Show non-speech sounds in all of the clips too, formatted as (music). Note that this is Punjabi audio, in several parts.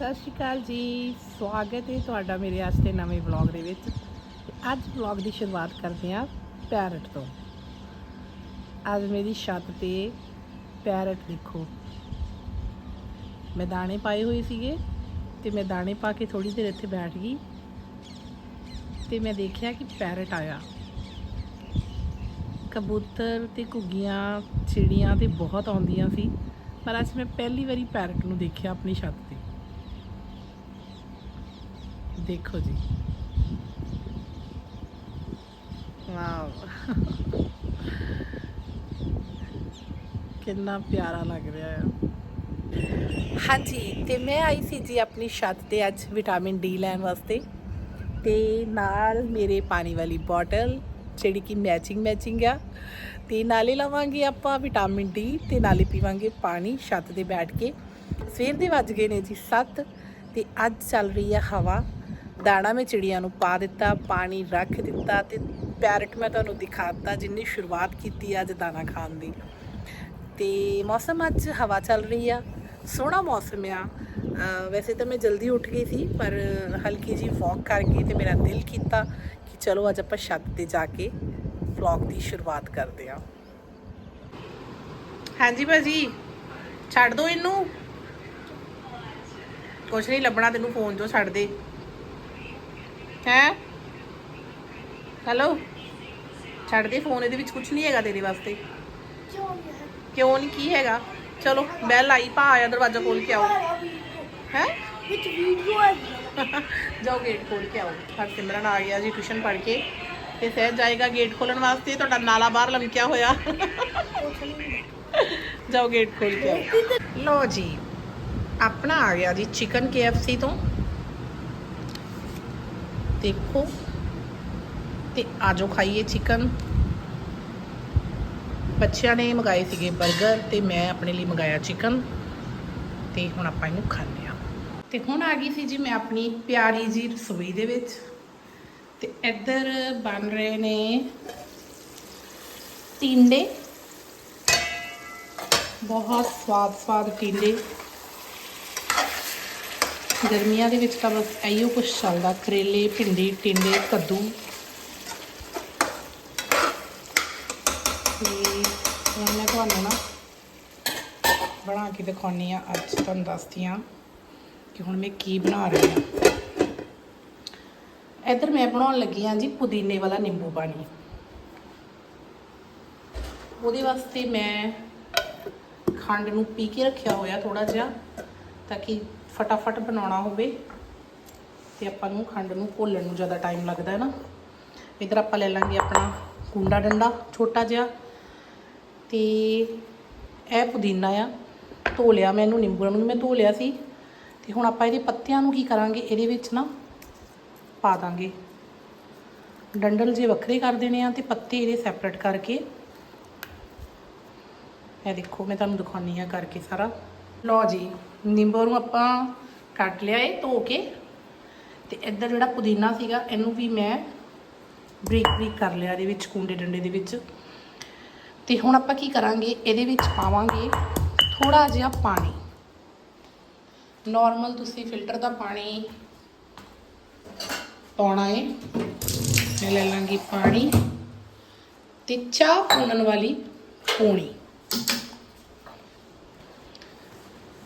ਸਤਿ ਸ਼੍ਰੀ ਅਕਾਲ ਜੀ। ਸਵਾਗਤ ਹੈ ਤੁਹਾਡਾ ਮੇਰੇ ਵਾਸਤੇ ਨਵੇਂ ਵਲੌਗ ਦੇ ਵਿੱਚ। ਅੱਜ ਵਲੌਗ ਦੀ ਸ਼ੁਰੂਆਤ ਕਰਦੇ ਹਾਂ ਪੈਰਟ ਤੋਂ। ਅੱਜ ਮੇਰੀ ਛੱਤ ਤੇ ਪੈਰਟ ਦੇਖੋ। ਮੈਂ ਦਾਣੇ ਪਾਏ ਹੋਏ ਸੀਗੇ ਤੇ ਮੈਂ ਦਾਣੇ ਪਾ ਕੇ ਥੋੜੀ ਦੇਰ ਇੱਥੇ ਬੈਠ ਗਈ ਤੇ ਮੈਂ ਦੇਖਿਆ ਕਿ ਪੈਰਟ ਆਇਆ। ਕਬੂਤਰ ਤੇ ਘੁੱਗੀਆਂ, ਚਿੜੀਆਂ ਤੇ ਬਹੁਤ ਆਉਂਦੀਆਂ ਸੀ। ਪਰ ਅੱਜ ਮੈਂ ਪਹਿਲੀ ਵਾਰੀ ਪੈਰਟ ਨੂੰ ਦੇਖਿਆ ਆਪਣੀ ਛੱਤ ਤੇ। ਦੇਖੋ ਜੀ। ਵਾਓ। ਕਿੰਨਾ ਪਿਆਰਾ ਲੱਗ ਰਿਹਾ ਹੈ ਹਾਂਜੀ ਤੇ ਮੈਂ ਆਈ ਸੀ ਜੀ ਆਪਣੀ ਛੱਤ ਤੇ ਅੱਜ ਵਿਟਾਮਿਨ ਡੀ ਲੈਣ ਵਾਸਤੇ। ਤੇ ਨਾਲ ਮੇਰੇ ਪਾਣੀ ਵਾਲੀ ਬੋਟਲ ਜਿਹੜੀ ਕਿ ਮੈਚਿੰਗ ਮੈਚਿੰਗ ਆ। ਤੇ ਨਾਲੇ ਲਵਾਂਗੇ ਆਪਾਂ ਵਿਟਾਮਿਨ ਡੀ ਤੇ ਨਾਲੇ ਪੀਵਾਂਗੇ ਪਾਣੀ ਛੱਤ ਤੇ ਬੈਠ ਕੇ। ਸਵੇਰ ਦੇ ਵੱਜ ਗਏ ਨੇ ਜੀ 7 ਤੇ ਅੱਜ ਚੱਲ ਰਹੀ ਹੈ ਹਵਾ। ਦਾਣਾ ਮੈਂ ਚਿੜੀਆਂ ਨੂੰ ਪਾ ਦਿੱਤਾ, ਪਾਣੀ ਰੱਖ ਦਿੱਤਾ ਤੇ ਪੈਰਟ ਮੈਂ ਤੁਹਾਨੂੰ ਦਿਖਾਤਾ ਜਿੰਨੀ ਸ਼ੁਰੂਆਤ ਕੀਤੀ ਅੱਜ ਦਾਣਾ ਖਾਣ ਦੀ। ਤੇ ਮੌਸਮ ਅੱਜ ਹਵਾ ਚੱਲ ਰਹੀ ਆ, ਸੋਹਣਾ ਮੌਸਮ ਆ। ਵੈਸੇ ਤਾਂ ਮੈਂ ਜਲਦੀ ਉੱਠ ਗਈ ਸੀ, ਪਰ ਹਲਕੀ ਜੀ ਵਾਕ ਕਰਕੇ ਤੇ ਮੇਰਾ ਦਿਲ ਕੀਤਾ ਕਿ ਚਲੋ ਅੱਜ ਆਪਾਂ ਛੱਤ ਤੇ ਜਾ ਕੇ ਵਲੌਗ ਦੀ ਸ਼ੁਰੂਆਤ ਕਰਦੇ ਆ। ਹਾਂਜੀ ਭਾਜੀ, ਛੱਡ ਦੋ ਇਹਨੂੰ। ਕੁਛ ਨਹੀਂ, ਲੱਭਣਾ ਤੈਨੂੰ ਫੋਨ 'ਚੋਂ, ਛੱਡ ਦੇ। ਹੈ? ਹੈਲੋ ਛੱਡ ਦੇ ਫੋਨ ਇਹਦੇ ਵਿੱਚ ਕੁਝ ਨਹੀਂ ਹੈਗਾ ਤੇਰੇ ਵਾਸਤੇ। ਕਿਉਂ ਨਹੀਂ ਕੀ ਹੈਗਾ? ਚਲੋ ਬੈਲ ਆਈ ਭਾ ਆਇਆ ਦਰਵਾਜ਼ਾ ਖੋਲ ਕੇ ਆਓ। ਹੈ? ਵਿੱਚ ਵੀਡੀਓ ਹੈ ਜਾਓ ਗੇਟ ਖੋਲ ਕੇ ਆਓ। ਹਰਸਿਮਰਨ ਆ ਗਿਆ ਜੀ ਟਿਊਸ਼ਨ ਪੜ੍ਹ ਕੇ। ਤੇ ਸਹਿਜ ਜਾਏਗਾ ਗੇਟ ਖੋਲਣ ਵਾਸਤੇ ਤੁਹਾਡਾ ਨਾਲਾ ਬਾਹਰ ਲਮਕਿਆ ਹੋਇਆ। ਜਾਓ ਗੇਟ ਖੋਲ ਕੇ ਆਓ। ਲੋ ਜੀ ਆਪਣਾ ਆ ਗਿਆ ਜੀ ਚਿਕਨ KFC ਤੋਂ। ਦੇਖੋ। ਤੇ ਆਜੋ ਖਾਈਏ ਚਿਕਨ ਬੱਚਿਆਂ ਨੇ ਮੰਗਾਏ ਸੀਗੇ 버ਗਰ ਤੇ ਮੈਂ ਆਪਣੇ ਲਈ ਮੰਗਾਇਆ ਚਿਕਨ ਤੇ ਹੁਣ ਆਪਾਂ ਇਹਨੂੰ ਖਾਂਦੇ ਆ ਤੇ ਹੁਣ ਆ ਗਈ ਸੀ ਜੀ ਮੈਂ ਆਪਣੀ ਪਿਆਰੀ ਜੀ ਰਸੋਈ ਦੇ ਵਿੱਚ। ਤੇ ਇੱਧਰ ਬਣ ਰਹੇ ਨੇ ਟਿੰਡੇ। ਬਹੁਤ ਸਵਾਦ ਸਵਾਦ ਟਿੰਡੇ। ਗਰਮੀਆਂ ਦੇ ਵਿੱਚ ਤਾਂ ਬਸ ਇਹੋ ਕੁਝ ਚੱਲਦਾ, ਕਰੇਲੇ, ਭਿੰਡੀ, ਟਿੰਡੇ, ਕੱਦੂ। ਤੇ ਹੁਣ ਮੈਂ ਤੁਹਾਨੂੰ ਨਾ ਬਣਾ ਕੇ ਦਿਖਾਉਣੀ ਆ, ਅੱਜ ਤੁਹਾਨੂੰ ਦੱਸਦੀ ਆ ਕਿ ਹੁਣ ਮੈਂ ਕੀ ਬਣਾ ਰਹੀ ਆ। ਇੱਧਰ ਮੈਂ ਬਣਾਉਣ ਲੱਗੀ ਆ ਜੀ ਪੁਦੀਨੇ ਵਾਲਾ ਨਿੰਬੂ ਪਾਣੀ। ਉਹਦੇ ਵਾਸਤੇ ਮੈਂ ਖੰਡ ਨੂੰ ਪੀ ਕੇ ਰੱਖਿਆ ਹੋਇਆ ਥੋੜਾ ਜਿਹਾ, ਤਾਂ ਕਿ ਫਟਾਫਟ ਬਣਾਉਣਾ ਹੋਵੇ ਤੇ ਆਪਾਂ ਨੂੰ ਖੰਡ ਨੂੰ ਘੋਲਣ ਨੂੰ ਜ਼ਿਆਦਾ ਟਾਈਮ ਲੱਗਦਾ ਹੈ ਨਾ। ਇਧਰ ਆਪਾਂ ਲੈ ਲਾਂਗੇ ਆਪਣਾ ਕੁੰਡਾ ਡੰਡਾ, ਛੋਟਾ ਜਿਹਾ। ਤੇ ਇਹ ਪੁਦੀਨਾ ਆ, ਧੋ ਲਿਆ ਮੈਂ ਇਹਨੂੰ ਨਿੰਬੂ ਨੂੰ, ਮੈਂ ਧੋ ਲਿਆ ਸੀ। ਤੇ ਹੁਣ ਆਪਾਂ ਇਹਦੇ ਪੱਤਿਆਂ ਨੂੰ ਕੀ ਕਰਾਂਗੇ? ਇਹਦੇ ਵਿੱਚ ਨਾ ਪਾ ਦਾਂਗੇ। ਡੰਡਲ ਜੇ ਵੱਖਰੇ ਕਰ ਦੇਣੇ ਆ ਤੇ ਪੱਤੇ ਇਹਦੇ ਸੈਪਰੇਟ ਕਰਕੇ। ਇਹ ਦੇਖੋ, ਮੈਂ ਤੁਹਾਨੂੰ ਦਿਖਾਉਣੀ ਆ ਕਰਕੇ ਸਾਰਾ। ਲਓ ਜੀ ਨਿੰਬੂ ਨੂੰ ਆਪਾਂ ਕੱਟ ਲਿਆ ਏ ਧੋ ਕੇ। ਤੇ ਇੱਧਰ ਜਿਹੜਾ ਪੁਦੀਨਾ ਸੀਗਾ, ਇਹਨੂੰ ਵੀ ਮੈਂ ਬਰੀਕ ਬਰੀਕ ਕਰ ਲਿਆ ਇਹਦੇ ਵਿੱਚ, ਕੁੰਡੇ ਡੰਡੇ ਦੇ ਵਿੱਚ। ਤੇ ਹੁਣ ਆਪਾਂ ਕੀ ਕਰਾਂਗੇ, ਇਹਦੇ ਵਿੱਚ ਪਾਵਾਂਗੇ ਥੋੜਾ ਜਿਹਾ ਪਾਣੀ। ਨਾਰਮਲ ਤੁਸੀਂ ਫਿਲਟਰ ਦਾ ਪਾਣੀ ਪਾਉਣਾ ਏ। ਮੈਂ ਲੈ ਲਾਂਗੀ ਪਾਣੀ। ਤੇ ਚਾਹ ਪੂਣਨ ਵਾਲੀ ਪੂਣੀ।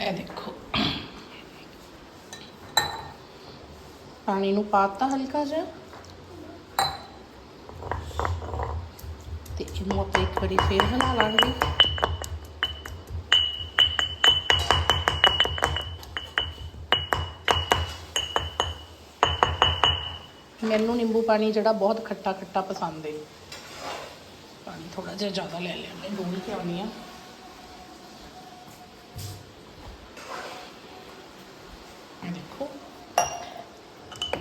ਇਹ ਦੇਖੋ। ਪਾਣੀ ਨੂੰ ਪਾਤਾ ਹਲਕਾ ਜਿਹਾ। ਤੇ ਇਹਨੂੰ ਆਪਾਂ ਇੱਕ ਵਾਰੀ ਫੇਰ ਹਿਲਾ ਲਾਂਗੇ। ਮੈਨੂੰ ਨਿੰਬੂ ਪਾਣੀ ਜਿਹੜਾ ਬਹੁਤ ਖੱਟਾ ਖੱਟਾ ਪਸੰਦ ਹੈ ਪਾਣੀ ਥੋੜਾ ਜਿਹਾ ਜ਼ਿਆਦਾ ਲੈ ਲਿਆ। ਮੈਂ ਡੋਲ ਕੇ ਆਉਣੀ ਆ।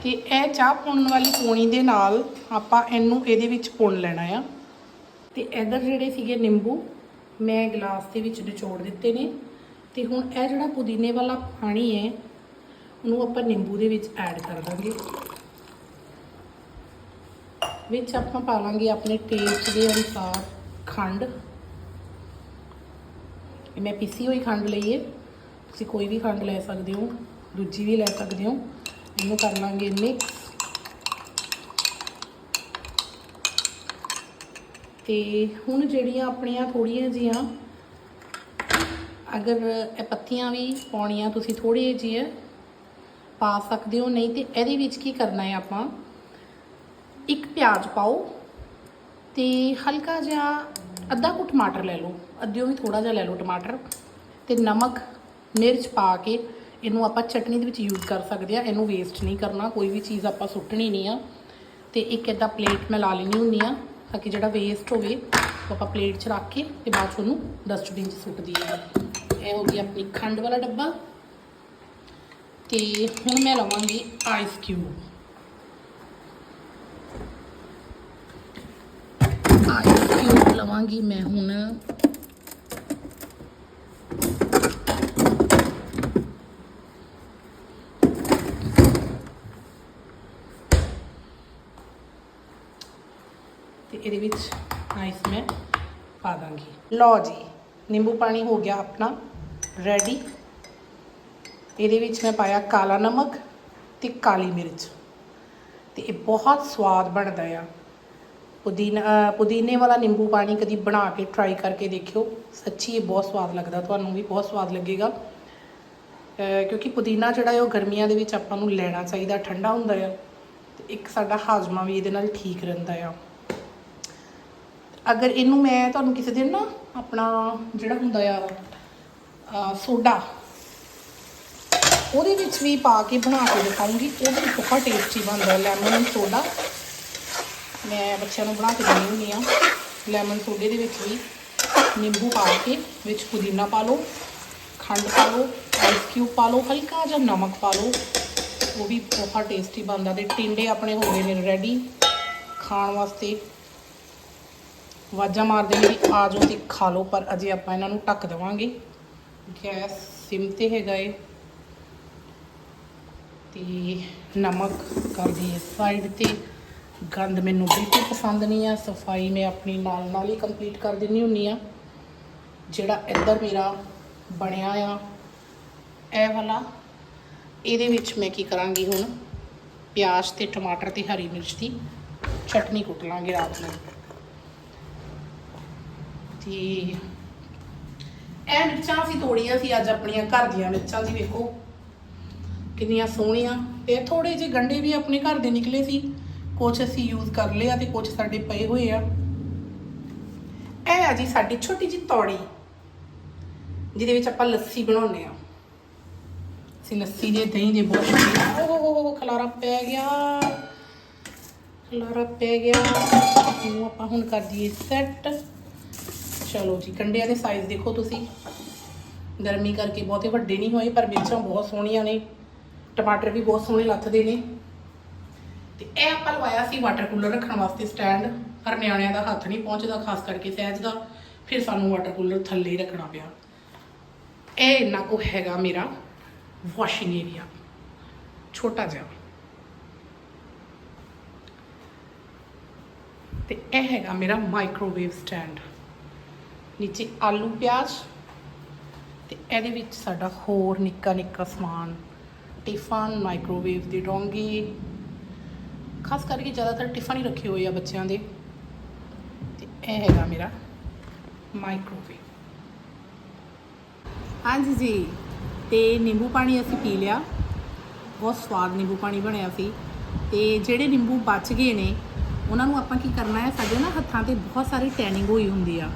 ਤੇ ਇਹ ਚਾਹ ਪੁਣਨ ਵਾਲੀ ਪੂਣੀ ਦੇ ਨਾਲ ਆਪਾਂ ਇਹਨੂੰ ਇਹਦੇ ਵਿੱਚ ਪੁਣ ਲੈਣਾ ਆ। ਤੇ ਇਧਰ ਜਿਹੜੇ ਸੀਗੇ ਨਿੰਬੂ, ਮੈਂ ਗਲਾਸ ਦੇ ਵਿੱਚ ਨਿਚੋੜ ਦਿੱਤੇ ਨੇ। ਤੇ ਹੁਣ ਇਹ ਜਿਹੜਾ ਪੁਦੀਨੇ ਵਾਲਾ ਪਾਣੀ ਹੈ ਉਹਨੂੰ ਆਪਾਂ ਨਿੰਬੂ ਦੇ ਵਿੱਚ ਐਡ ਕਰ ਦਾਂਗੇ। ਵਿੱਚ ਆਪਾਂ ਪਾ ਲਾਂਗੇ ਆਪਣੇ ਟੇਸਟ ਦੇ ਅਨੁਸਾਰ ਖੰਡ। ਇਹ ਮੈਂ ਪੀਸੀ ਹੋਈ ਖੰਡ ਲਈ ਹੈ ਤੁਸੀਂ ਕੋਈ ਵੀ ਖੰਡ ਲੈ ਸਕਦੇ ਹੋ, ਦੂਜੀ ਵੀ ਲੈ ਸਕਦੇ ਹੋ। ਇਹਨੂੰ ਕਰ ਲਾਂਗੇ ਮਿਕਸ ਤੇ ਹੁਣ ਜਿਹੜੀਆਂ ਆਪਣੀਆਂ ਥੋੜੀਆਂ ਜੀਆਂ ਅਗਰ ਇਹ ਪੱਤੀਆਂ ਵੀ ਪਾਉਣੀਆਂ ਤੁਸੀਂ ਥੋੜ੍ਹੀ ਜਿਹੀ, ਪਾ ਸਕਦੇ ਹੋ, ਨਹੀਂ ਤੇ ਇਹਦੇ ਵਿੱਚ ਕੀ ਕਰਨਾ ਹੈ ਆਪਾਂ? ਇੱਕ ਪਿਆਜ਼ ਪਾਓ ਤੇ ਹਲਕਾ ਜਿਹਾ ਅੱਧਾ ਕੁ ਟਮਾਟਰ ਲੈ ਲਓ। ਅੱਧਿਓ ਵੀ ਥੋੜਾ ਜਿਹਾ ਲੈ ਲਓ ਟਮਾਟਰ ਤੇ ਨਮਕ, ਮਿਰਚ ਪਾ ਕੇ ਇਹਨੂੰ ਆਪਾਂ ਚਟਨੀ ਦੇ ਵਿੱਚ ਯੂਜ਼ ਕਰ ਸਕਦੇ ਆ ਇਹਨੂੰ ਵੇਸਟ ਨਹੀਂ ਕਰਨਾ, ਕੋਈ ਵੀ ਚੀਜ਼ ਆਪਾਂ ਸੁੱਟਣੀ ਨਹੀਂ ਆ। ਤੇ ਇੱਕ ਇਦਾਂ ਪਲੇਟ ਮੈਂ ਲਾ ਲੈਣੀ ਹੁੰਦੀ ਆ, ਤਾਂ ਕਿ ਜਿਹੜਾ ਵੇਸਟ ਹੋਵੇ, ਉਹ ਆਪਾਂ ਪਲੇਟ 'ਚ ਰੱਖ ਕੇ ਤੇ ਬਾਅਦ 'ਚ ਉਹਨੂੰ ਡਸਟਬਿਨ 'ਚ ਸੁੱਟ ਦਈਏ। ਇਹ ਹੋ ਗਈ ਆਪਣੀ ਖੰਡ ਵਾਲਾ ਡੱਬਾ। ਤੇ ਹੁਣ ਮੈਂ ਲਵਾਂਗੀ ਆਈਸ ਕਿਊਬ ਆਈਸ ਕਿਊਬ ਲਵਾਂਗੀ ਮੈਂ ਹੁਣ। ਇਹਦੇ ਵਿੱਚ ਆਈਸ ਮੈਂ ਪਾ ਦਾਂਗੀ। ਲਓ ਜੀ, ਨਿੰਬੂ ਪਾਣੀ ਹੋ ਗਿਆ ਆਪਣਾ ਰੈਡੀ ਇਹਦੇ ਵਿੱਚ ਮੈਂ ਪਾਇਆ ਕਾਲਾ ਨਮਕ ਤੇ ਕਾਲੀ ਮਿਰਚ। ਤੇ ਇਹ ਬਹੁਤ ਸਵਾਦ ਬਣਦਾ ਆ। ਪੁਦੀਨਾ ਪੁਦੀਨੇ ਵਾਲਾ ਨਿੰਬੂ ਪਾਣੀ ਕਦੀ ਬਣਾ ਕੇ ਟਰਾਈ ਕਰਕੇ ਦੇਖਿਓ। ਸੱਚੀ ਇਹ ਬਹੁਤ ਸਵਾਦ ਲੱਗਦਾ, ਤੁਹਾਨੂੰ ਵੀ ਬਹੁਤ ਸਵਾਦ ਲੱਗੇਗਾ। ਕਿਉਂਕਿ ਪੁਦੀਨਾ ਜਿਹੜਾ ਹੈ ਉਹ ਗਰਮੀਆਂ ਦੇ ਵਿੱਚ ਆਪਾਂ ਨੂੰ ਲੈਣਾ ਚਾਹੀਦਾ, ਠੰਡਾ ਹੁੰਦਾ ਆ। ਤੇ ਇੱਕ ਸਾਡਾ ਹਾਜ਼ਮਾ ਵੀ ਇਹਦੇ ਨਾਲ ਠੀਕ ਰਹਿੰਦਾ ਆ। ਅਗਰ ਇਹਨੂੰ ਮੈਂ ਤੁਹਾਨੂੰ ਕਿਸੇ ਦਿਨ ਨਾ ਆਪਣਾ ਜਿਹੜਾ ਹੁੰਦਾ ਆ ਸੋਡਾ, ਉਹਦੇ ਵਿੱਚ ਵੀ ਪਾ ਕੇ ਬਣਾ ਕੇ ਦਿਖਾਉਂਗੀ, ਉਹ ਵੀ ਬਹੁਤ ਟੇਸਟੀ ਬਣਦਾ ਲੈਮਨ ਸੋਡਾ ਮੈਂ ਬੱਚਿਆਂ ਨੂੰ ਬਣਾ ਕੇ ਦਿੰਦੀ ਹੁੰਦੀ ਆ ਲੈਮਨ ਸੋਡੇ ਦੇ ਵਿੱਚ ਵੀ ਨਿੰਬੂ ਪਾ ਕੇ ਵਿੱਚ ਪੁਦੀਨਾ ਪਾ ਲਓ, ਖੰਡ ਪਾ ਲਓ ਆਈਸ ਕਿਊਬ ਪਾ ਲਓ, ਹਲਕਾ ਜਿਹਾ ਨਮਕ ਪਾ ਲਓ, ਉਹ ਵੀ ਬਹੁਤ ਟੇਸਟੀ ਬਣਦਾ ਤੇ ਟਿੰਡੇ ਆਪਣੇ ਹੋ ਗਏ ਨੇ ਰੈਡੀ ਖਾਣ ਵਾਸਤੇ ਆਵਾਜ਼ਾਂ ਮਾਰਦੇ ਨੇ ਵੀ ਆ ਜਾਓ ਤੇ ਖਾ ਲਓ, ਪਰ ਅਜੇ ਆਪਾਂ ਇਹਨਾਂ ਨੂੰ ਢੱਕ ਦੇਵਾਂਗੇ। ਗੈਸ ਸਿਮ ਤੇ ਹੈਗਾ ਏ। ਤੇ ਨਮਕ ਕਰ ਦਈਏ ਸਾਈਡ ਤੇ। ਗੰਦ ਮੈਨੂੰ ਬਿਲਕੁਲ ਪਸੰਦ ਨਹੀਂ ਆ। ਸਫ਼ਾਈ ਮੈਂ ਆਪਣੀ ਨਾਲ ਨਾਲ ਹੀ ਕੰਪਲੀਟ ਕਰ ਦਿੰਨੀ ਹੁੰਨੀ ਆ। ਜਿਹੜਾ ਇੱਧਰ ਮੇਰਾ ਬਣਿਆ ਆ, ਇਹ ਵਾਲਾ, ਇਹਦੇ ਵਿੱਚ ਮੈਂ ਕੀ ਕਰਾਂਗੀ ਹੁਣ? ਪਿਆਜ਼ ਤੇ ਟਮਾਟਰ ਤੇ ਹਰੀ ਮਿਰਚ ਦੀ ਚਟਨੀ ਕੁੱਟ ਲਾਂਗੇ ਰਾਤ ਨੂੰ। ਤੇ ਇਹ ਮਿਰਚਾਂ ਅਸੀਂ ਤੋੜੀਆਂ ਸੀ, ਅੱਜ ਆਪਣੀਆਂ ਘਰ ਦੀਆਂ ਮਿਰਚਾਂ ਜੀ ਵੇਖੋ। ਕਿੰਨੀਆਂ ਸੋਹਣੀਆਂ। ਇਹ ਥੋੜੇ ਜਿਹੇ ਗੰਡੇ ਵੀ ਆਪਣੇ ਘਰ ਦੇ ਨਿਕਲੇ ਸੀ। ਕੁਝ ਅਸੀਂ ਯੂਜ਼ ਕਰ ਲਿਆ ਤੇ ਕੁਝ ਸਾਡੇ ਪਏ ਹੋਏ ਆ। ਇਹ ਆ ਜੀ ਸਾਡੀ ਛੋਟੀ ਜਿਹੀ ਤੌੜੀ, ਜਿਹਦੇ ਵਿੱਚ ਆਪਾਂ ਲੱਸੀ ਬਣਾਉਂਦੇ ਆ। ਅਸੀਂ ਲੱਸੀ ਦੇ, ਦਹੀਂ ਦੇ ਬਹੁਤ ਸ਼ੌਕੀਨ ਓਹ ਹੋ ਖਲਾਰਾ ਪੈ ਗਿਆ। ਖਲਾਰਾ ਪੈ ਗਿਆ। ਇਹਨੂੰ ਆਪਾਂ ਹੁਣ ਕਰ ਦਈਏ ਸੈੱਟ ਚਲੋ ਜੀ, ਕੰਡਿਆਂ ਦੇ ਸਾਈਜ਼ ਦੇਖੋ ਤੁਸੀਂ। ਗਰਮੀ ਕਰਕੇ ਬਹੁਤੇ ਵੱਡੇ ਨਹੀਂ ਹੋਏ, ਪਰ ਮਿਰਚਾਂ ਬਹੁਤ ਸੋਹਣੀਆਂ ਨੇ। ਟਮਾਟਰ ਵੀ ਬਹੁਤ ਸੋਹਣੇ ਲੱਥਦੇ ਨੇ। ਤੇ ਇਹ ਆਪਾਂ ਲਵਾਇਆ ਸੀ ਵਾਟਰ ਕੂਲਰ ਰੱਖਣ ਵਾਸਤੇ ਸਟੈਂਡ ਪਰ ਨਿਆਣਿਆਂ ਦਾ ਹੱਥ ਨਹੀਂ ਪਹੁੰਚਦਾ, ਖਾਸ ਕਰਕੇ ਸਹਿਜ ਦਾ। ਫਿਰ ਸਾਨੂੰ ਵਾਟਰ ਕੂਲਰ ਥੱਲੇ ਹੀ ਰੱਖਣਾ ਪਿਆ। ਇਹ ਇੰਨਾ ਕੋ ਹੈਗਾ ਮੇਰਾ ਵਾਸ਼ਿੰਗ ਏਰੀਆ ਛੋਟਾ ਜਿਹਾ। ਤੇ ਇਹ ਹੈਗਾ ਮੇਰਾ ਮਾਈਕ੍ਰੋਵੇਵ ਸਟੈਂਡ ਨੀਚੇ ਆਲੂ ਪਿਆਜ਼ ਤੇ ਇਹਦੇ ਵਿੱਚ ਸਾਡਾ ਹੋਰ ਨਿੱਕਾ ਨਿੱਕਾ ਸਮਾਨ, ਟਿਫਨ ਮਾਈਕ੍ਰੋਵੇਵ ਦੀ ਡੋਂਗੀ। ਖਾਸ ਕਰਕੇ ਜ਼ਿਆਦਾਤਰ ਟਿਫਨ ਹੀ ਰੱਖੇ ਹੋਏ ਆ ਬੱਚਿਆਂ ਦੇ। ਤੇ ਇਹ ਹੈਗਾ ਮੇਰਾ ਮਾਈਕ੍ਰੋਵੇਵ ਹਾਂਜੀ ਜੀ, ਤੇ ਨਿੰਬੂ ਪਾਣੀ ਅਸੀਂ ਪੀ ਲਿਆ। ਬਹੁਤ ਸਵਾਦ ਨਿੰਬੂ ਪਾਣੀ ਬਣਿਆ ਸੀ। ਤੇ ਜਿਹੜੇ ਨਿੰਬੂ ਬਚ ਗਏ ਨੇ, ਉਹਨਾਂ ਨੂੰ ਆਪਾਂ ਕੀ ਕਰਨਾ ਹੈ, ਸਾਡੇ ਨਾ ਹੱਥਾਂ ਤੇ ਬਹੁਤ ਸਾਰੀ ਟੈਨਿੰਗ ਹੋਈ ਹੁੰਦੀ ਆ।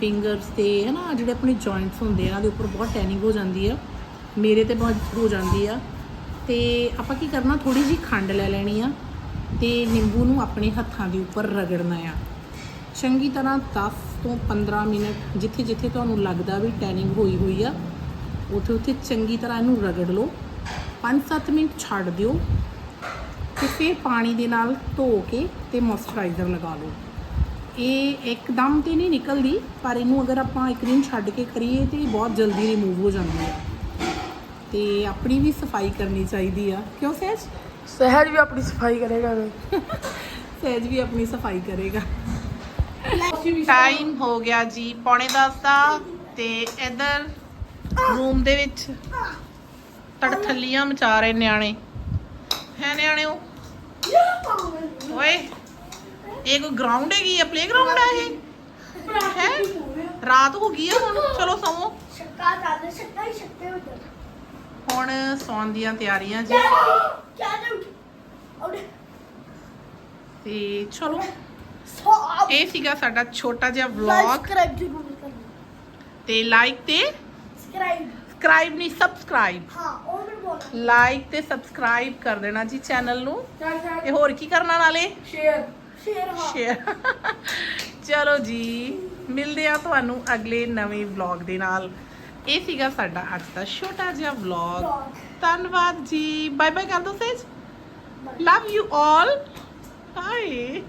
ਫਿੰਗਰਸ ਤੇ ਨਾ ਜਿਹੜੇ ਆਪਣੇ ਜੁਆਇੰਟਸ ਹੁੰਦੇ ਆ ਇਹਨਾਂ ਦੇ ਉੱਪਰ ਬਹੁਤ ਟੈਨਿੰਗ ਹੋ ਜਾਂਦੀ ਆ। ਮੇਰੇ ਤੇ ਬਹੁਤ ਹੋ ਜਾਂਦੀ ਆ। ਤੇ ਆਪਾਂ ਕੀ ਕਰਨਾ ਥੋੜੀ ਜੀ ਖੰਡ ਲੈ ਲੈਣੀ ਆ ਤੇ ਨਿੰਬੂ ਨੂੰ ਆਪਣੇ ਹੱਥਾਂ ਦੇ ਉੱਪਰ ਰਗੜਨਾ ਆ। ਚੰਗੀ ਤਰ੍ਹਾਂ 10 ਤੋਂ 15 ਮਿੰਟ ਜਿੱਥੇ ਜਿੱਥੇ ਤੁਹਾਨੂੰ ਲੱਗਦਾ ਵੀ ਟੈਨਿੰਗ ਹੋਈ ਹੋਈ ਆ, ਉੱਥੇ ਉੱਥੇ ਚੰਗੀ ਤਰ੍ਹਾਂ ਇਹਨੂੰ ਰਗੜ ਲਓ। 5-7 ਮਿੰਟ ਛੱਡ ਦਿਓ ਤੇ ਫਿਰ ਪਾਣੀ ਦੇ ਨਾਲ ਧੋ ਕੇ ਤੇ ਮੋਇਸਚਰਾਈਜ਼ਰ ਲਗਾ ਲਓ। ਇਹ ਇੱਕਦਮ ਤੇ ਨਹੀਂ ਨਿਕਲਦੀ ਪਰ ਇਹਨੂੰ ਅਗਰ ਆਪਾਂ ਇੱਕ ਦਿਨ ਛੱਡ ਕੇ ਕਰੀਏ ਤੇ ਬਹੁਤ ਜਲਦੀ ਰਿਮੂਵ ਹੋ ਜਾਂਦੀ ਹੈ। ਤੇ ਆਪਣੀ ਵੀ ਸਫ਼ਾਈ ਕਰਨੀ ਚਾਹੀਦੀ ਆ। ਕਿਉਂ ਸਹਿਜ? ਸਹਿਜ ਵੀ ਆਪਣੀ ਸਫ਼ਾਈ ਕਰੇਗਾ (laughs) ਸਹਿਜ ਵੀ ਆਪਣੀ ਸਫ਼ਾਈ ਕਰੇਗਾ। ਟਾਈਮ ਹੋ ਗਿਆ ਜੀ ਪੌਣੇ 10 ਦਾ ਤੇ ਇਧਰ ਰੂਮ ਦੇ ਵਿੱਚ ਤੜਥੱਲੀਆਂ ਮਚਾ ਰਹੇ ਨਿਆਣੇ। ਹੈ ਨਿਆਣਿਓ? ਓਏ। ਇਹ ਕੋਈ ਗਰਾਊਂਡ ਹੈਗੀ ਆ ਪਲੇਗਰਾਉਂਡ ਆ ਇਹ? ਹੈ? ਰਾਤ ਹੋ ਗਈ ਆ ਹੁਣ ਚਲੋ ਸੌਂ। ਸ਼ੱਕਾ ਜ਼ਿਆਦਾ ਸ਼ੱਕਾ ਹੀ ਸ਼ੱਕੇ ਹੋ ਹੁਣ ਸੌਣ ਦੀਆਂ ਤਿਆਰੀਆਂ ਜੀ। ਤੇ ਚਲੋ। ਇਹ ਸੀਗਾ ਸਾਡਾ ਛੋਟਾ ਜਿਹਾ ਵਲੌਗ ਤੇ ਲਾਈਕ ਤੇ ਸਬਸਕ੍ਰਾਈਬ ਸਬਸਕ੍ਰਾਈਬ ਨਹੀਂ ਸਬਸਕ੍ਰਾਈਬ ਹਾਂ ਉਹ ਮੈਨੂੰ ਬੋਲਣਾ ਲਾਈਕ ਤੇ ਸਬਸਕ੍ਰਾਈਬ ਕਰ ਦੇਣਾ ਜੀ ਚੈਨਲ ਨੂੰ। ਤੇ ਹੋਰ ਕੀ ਕਰਨਾ ਨਾਲੇ ਸ਼ੇਅਰ ਸ਼ੇਰ ਹਾਂ ਸ਼ੇਅਰ ਚਲੋ ਜੀ ਮਿਲਦੇ ਆ ਤੁਹਾਨੂੰ ਅਗਲੇ ਨਵੇਂ ਵਲੌਗ ਦੇ ਨਾਲ। ਇਹ ਸੀਗਾ ਸਾਡਾ ਅੱਜ ਦਾ ਛੋਟਾ ਜਿਹਾ ਵਲੌਗ. ਧੰਨਵਾਦ ਜੀ। ਬਾਏ ਬਾਏ ਕਰ ਦੋ ਸੇਜ ਲਵ ਯੂ ਆਲ ਬਾਏ